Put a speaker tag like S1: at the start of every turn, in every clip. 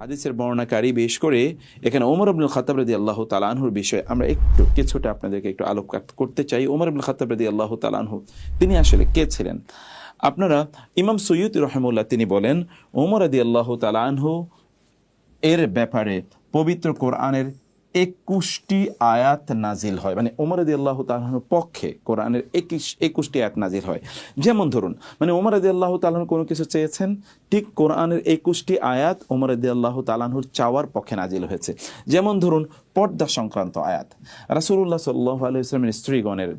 S1: হাদিসের বর্ণাকারী বেশ করে এখানে ওমর আব্দুল খাতাব রদি আল্লাহ তালানহুর বিষয়ে আমরা একটু, কিছুটা আপনাদেরকে একটু আলোকপাত করতে চাই। ওমর আব্দুল খাতাব রদি আল্লাহ তালানহু তিনি আসলে কে ছিলেন? আপনারা ইমাম সৈয়দ রহমুল্লাহ তিনি বলেন, ওমর আদি আল্লাহ তালানহু এর ব্যাপারে পবিত্র কোরআনের একুশটি আয়াত নাজিল হয়। মানে ওমর আদি আল্লাহ তালাহর পক্ষে কোরআনের একুশ, একুশটি আয়াত নাজিল হয়। যেমন ধরুন মানে ওমর আদি আল্লাহ তালাহন কোনো কিছু চেয়েছেন? ঠিক কোরআনের একুশটি আয়াত ওমর আদি আল্লাহ তালাহুর চাওয়ার পক্ষে নাজিল হয়েছে। যেমন ধরুন, পর্দা সংক্রান্ত আয়াত। রাসুল্লাহ সাল্লাহ আলু ইসলামের স্ত্রীগণের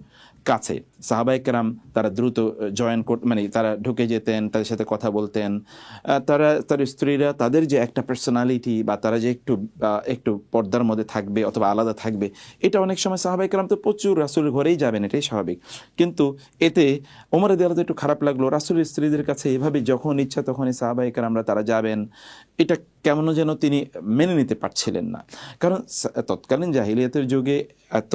S1: কাছে। সাহাবাইকেরাম তারা দ্রুত জয়েন কর মানে তারা ঢুকে যেতেন, তাদের সাথে কথা বলতেন। তারা তার স্ত্রীরা তাদের যে একটা পার্সোনালিটি বা তারা যে একটু একটু পর্দার মধ্যে থাকবে অথবা আলাদা থাকবে, এটা অনেক সময় সাহাবাইকেরাম তো প্রচুর রাসুলের ঘরেই যাবেন, এটাই স্বাভাবিক। কিন্তু এতে ওমর দেওয়াল একটু খারাপ লাগল। রাসুলের স্ত্রীদের কাছে এভাবে যখন ইচ্ছা তখনই সাহাবাইকেরামরা তারা যাবেন। এটা কেমন যেন তিনি মেনে নিতে পারছিলেন না। কারণ তৎকালীন জাহিলিয়াতের যুগে এত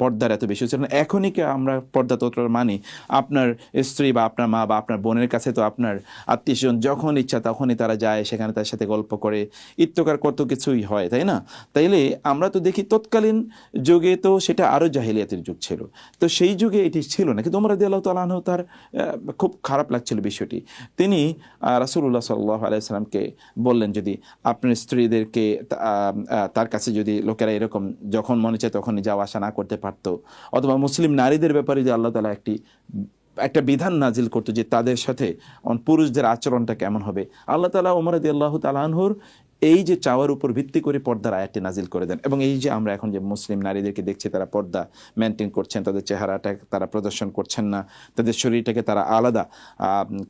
S1: পর্দার এত বেশি ছিল না। এখনই কি আমরা পর্দা তত্র মানি? আপনার স্ত্রী বা আপনার মা বা আপনার বোনের কাছে তো আপনার আত্মীয় স্বজন যখন ইচ্ছা তখনই তারা যায়, সেখানে তার সাথে গল্প করে। ইত্যকার কত কিছুই হয়, তাই না? তাইলে আমরা তো দেখি তৎকালীন যুগে তো সেটা আরও জাহিলিয়াতের যুগ ছিল। তো সেই যুগে এটি ছিল না। কিন্তু ওমর আল্লাহ তার খুব খারাপ লাগছিল বিষয়টি। তিনি রাসুল্লাহ সাল্লাহ আলাইসালামকে বললেন যদি আপনার স্ত্রীদেরকে তার কাছে যদি লোকেরা এরকম যখন মনে চায় তখনই যাওয়া আসা না করতে পারত। অথবা মুসলিম নারীদের ব্যাপারে যে আল্লাহ তালা একটি, একটা বিধান নাজিল করতো যে তাদের সাথে পুরুষদের আচরণটা কেমন হবে। আল্লাহ তালা ওমর আদি আল্লাহ তালাহর এই যে চাওয়ার উপর ভিত্তি করে পর্দার আয়াতটি নাজিল করে দেন এবং এই যে আমরা এখন যে মুসলিম নারীদেরকে দেখছি, তারা পর্দা মেনটেন করছেন, তাদের চেহারাটা তারা প্রদর্শন করছেন না, তাদের শরীরটাকে তারা আলাদা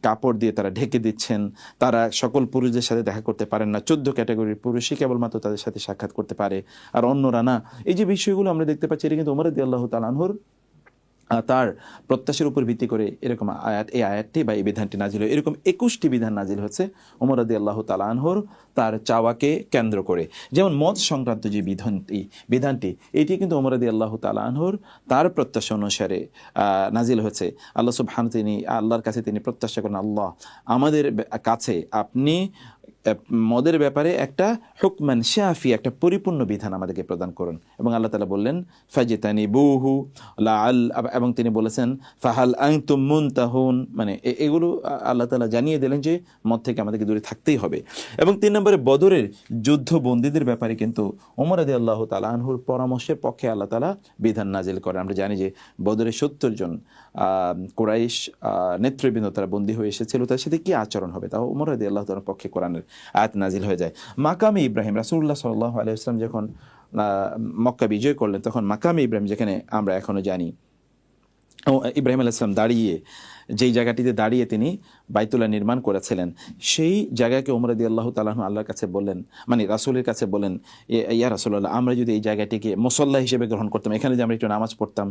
S1: কাপড় দিয়ে তারা ঢেকে দিচ্ছেন, তারা সকল পুরুষদের সাথে দেখা করতে পারেন না, চোদ্দ ক্যাটাগরির পুরুষই কেবলমাত্র তাদের সাথে সাক্ষাৎ করতে পারে। আর অন্যরা না, এই যে বিষয়গুলো আমরা দেখতে পাচ্ছি, এটা কিন্তু ওমর আদি আল্লাহ তালানহর তার প্রত্যাশার উপর ভিত্তি করে এরকম আয়াত, এই আয়াতটি বা এই বিধানটি নাজিল হয়, এরকম একুশটি বিধান নাজিল হচ্ছে ওমর আদি আল্লাহ তালানহর তার চাওয়াকে কেন্দ্র করে। যেমন মদ সংক্রান্ত যে বিধানটি বিধানটি, এটি কিন্তু ওমর আদি আল্লাহ তালানহর তার প্রত্যাশা অনুসারে নাজিল হয়েছে আল্লাহ সুবহান তিনি, আল্লাহর কাছে তিনি প্রত্যাশা করেন, আল্লাহ আমাদের কাছে আপনি মদের ব্যাপারে একটা হুকমান শাফি, একটা পরিপূর্ণ বিধান আমাদেরকে প্রদান করুন। এবং আল্লাহ তালা বললেন ফাজিতানি বুহু লা আল এবং তিনি বলেছেন, ফাহাল আংতুম মুনতাহুন। মানে এ- এগুলো আল্লাহ তালা জানিয়ে দিলেন যে মদ থেকে আমাদেরকে দূরে থাকতেই হবে। এবং তিন নম্বরে বদরের যুদ্ধ বন্দীদের ব্যাপারে কিন্তু ওমর আদি আল্লাহ তালা আনহুর পরামর্শের পক্ষে আল্লাহ তালা বিধান নাজিল করেন। আমরা জানি যে বদরের সত্তর জন কোরাইশ নেতৃবৃন্দ তারা বন্দী হয়ে এসেছিল, তার সাথে কী আচরণ হবে? তাও ওমর আদি আল্লাহ তালার পক্ষে কোরআনের আয়াত নাজিল হয়ে যায়। মাকামে ইব্রাহিম রাসুল্লাহ সাল্লাহ আলাইসলাম যখন মক্কা বিজয় করলেন, তখন মাকামে ইব্রাহিম, যেখানে আমরা এখনও জানি, ও, ইব্রাহিম আলাইসলাম দাঁড়িয়ে যেই জায়গাটিতে দাঁড়িয়ে তিনি বাইতুল্লাহ নির্মাণ করেছিলেন, সেই জায়গাকে ওমরাদি আল্লাহ তালাহ আল্লাহর কাছে বললেন মানে রাসুলের কাছে বলেন ইয়া রাসুল্লাহ আমরা যদি এই জায়গাটিকে মুসল্লা হিসেবে গ্রহণ করতাম, এখানে যে আমরা একটু নামাজ পড়তাম।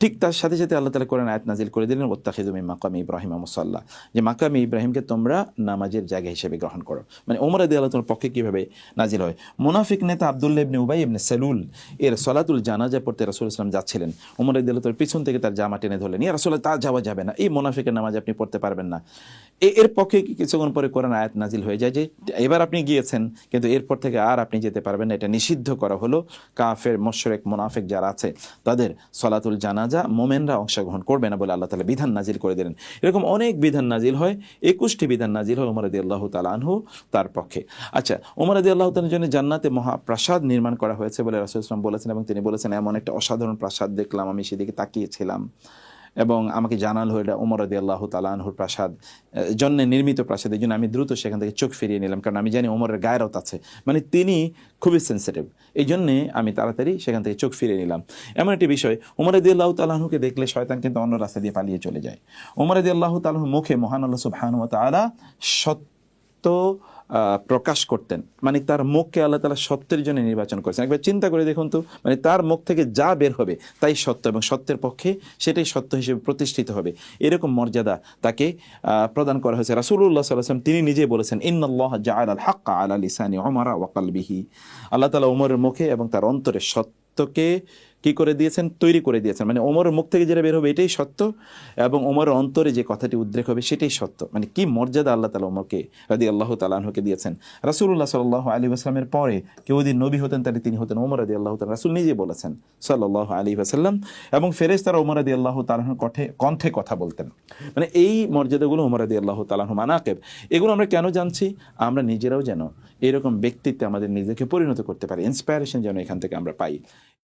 S1: ঠিক তার সাথে সাথে আল্লাহ তালা করেন আয়াত নাজিল করে দিলেন ওত্তাখিদুমি মাকামি ইব্রাহিম মুসাল্লাহ যে মাকামি ইব্রাহিমকে তোমরা নামাজের জায়গা হিসেবে গ্রহণ করো। মানে ওমর আদি আল্লাহ তোমার পক্ষে কীভাবে নাজিল হয়? মুনাফিক নেতা আবদুল্লাহ ইবনে উবাই ইবনে সেলুল, এর সলাতুল জানাজা পড়তে রাসুল ইসলাম যাচ্ছিলেন। ওমর আদি আল্লাহ পিছন থেকে তার জামা টেনে ধরলেন, ইয়া রাসুল্লাহ তা যাওয়া যাবে না। এই মুনাফিকের নামাজ আপনি পড়তে পারবেন না। এর পক্ষে কিছুক্ষণ পরে কোরআন আয়াত নাজিল হয়ে যায় যে, এবার আপনি গিয়েছেন, কিন্তু এরপর থেকে আর আপনি যেতে পারবেন না। এটা নিষিদ্ধ করা হলো কাফের, মোশরেক, মুনাফিক যারা আছে, তাদের সলাতুল জানাজা মোমেনরা অংশগ্রহণ করবে না বলে আল্লাহ তালা বিধান নাজিল করে দিলেন। এরকম অনেক বিধান নাজিল হয়, একুশটি বিধান নাজিল হয় ওমর আদি আল্লাহ তালানহু তার পক্ষে। আচ্ছা ওমর আদি আল্লাহ তালের জন্য জান্নাতে মহাপ্রাসাদ নির্মাণ করা হয়েছে বলে রাসুল ইসলাম বলেছেন এবং তিনি বলেছেন, এমন একটা অসাধারণ প্রাসাদ দেখলাম, আমি সেদিকে তাকিয়েছিলাম। এবং আমাকে জানাল এটা ওমর আদি আল্লাহ প্রাসাদ জন্য নির্মিত প্রাসাদ, এই জন্য আমি দ্রুত সেখান থেকে চোখ ফিরিয়ে নিলাম, কারণ আমি জানি ওমরের গায়রত আছে। মানে তিনি খুবই সেন্সিটিভ এই জন্যে আমি তাড়াতাড়ি সেখান থেকে চোখ ফিরিয়ে নিলাম। এমন একটি বিষয় ওমর আদি আল্লাহ তালাহুকে দেখলে শয়তান কিন্তু অন্য রাস্তা দিয়ে পালিয়ে চলে যায়। ওমর আদি আল্লাহ তালাহুর মুখে মহান আল্লাহ সুবহানুহ তালা সত্য প্রকাশ করতেন। মানে তার মুখকে আল্লাহ তালা সত্যের জন্য নির্বাচন করেছেন। একবার চিন্তা করে দেখুন তো মানে তার মুখ থেকে যা বের হবে তাই সত্য এবং সত্যের পক্ষে সেটাই সত্য হিসেবে প্রতিষ্ঠিত হবে। এরকম মর্যাদা তাকে প্রদান করা হয়েছে। রাসুল্লাহ সাল্লাম তিনি নিজেই বলেছেন ইন্নআল্লাহ জাআল আল হাক্কা আলা লিসানি ওমরা ওয়াকালবিহি আল্লাহ তালা ওমরের মুখে এবং তার অন্তরে সত্যকে কি করে দিয়েছেন? তৈরি করে দিয়েছেন। মানে ওমরের মুখ থেকে যেটা বের হবে এটাই সত্য এবং ওমরের অন্তরে যে কথাটি উদ্রেক হবে সেটাই সত্য। মানে কি মর্যাদা আল্লাহ তালা ওমরকে রাদি আল্লাহ তালাহকে দিয়েছেন। রাসুল্লাহ সাল্লাহ আলী আসলামের পরে কেউ যদি নবী হতেন, তাহলে তিনি হতেন ওমর আদি আল্লাহ তালা রাসুল নিজে বলেছেন সাল্লাহ আলী আসাল্লাম এবং ফেরেজ তারা ওমর আদি আল্লাহ তালাহ কঠে, কণ্ঠে কথা বলতেন। মানে এই মর্যাদাগুলো ওমর আদি আল্লাহ তালাহ মানাকেব। এগুলো আমরা কেন জানছি? আমরা নিজেরাও যেন এরকম ব্যক্তিত্বে আমাদের নিজেকে পরিণত করতে পারি ইন্সপায়ারেশন যেন এখান থেকে আমরা পাই।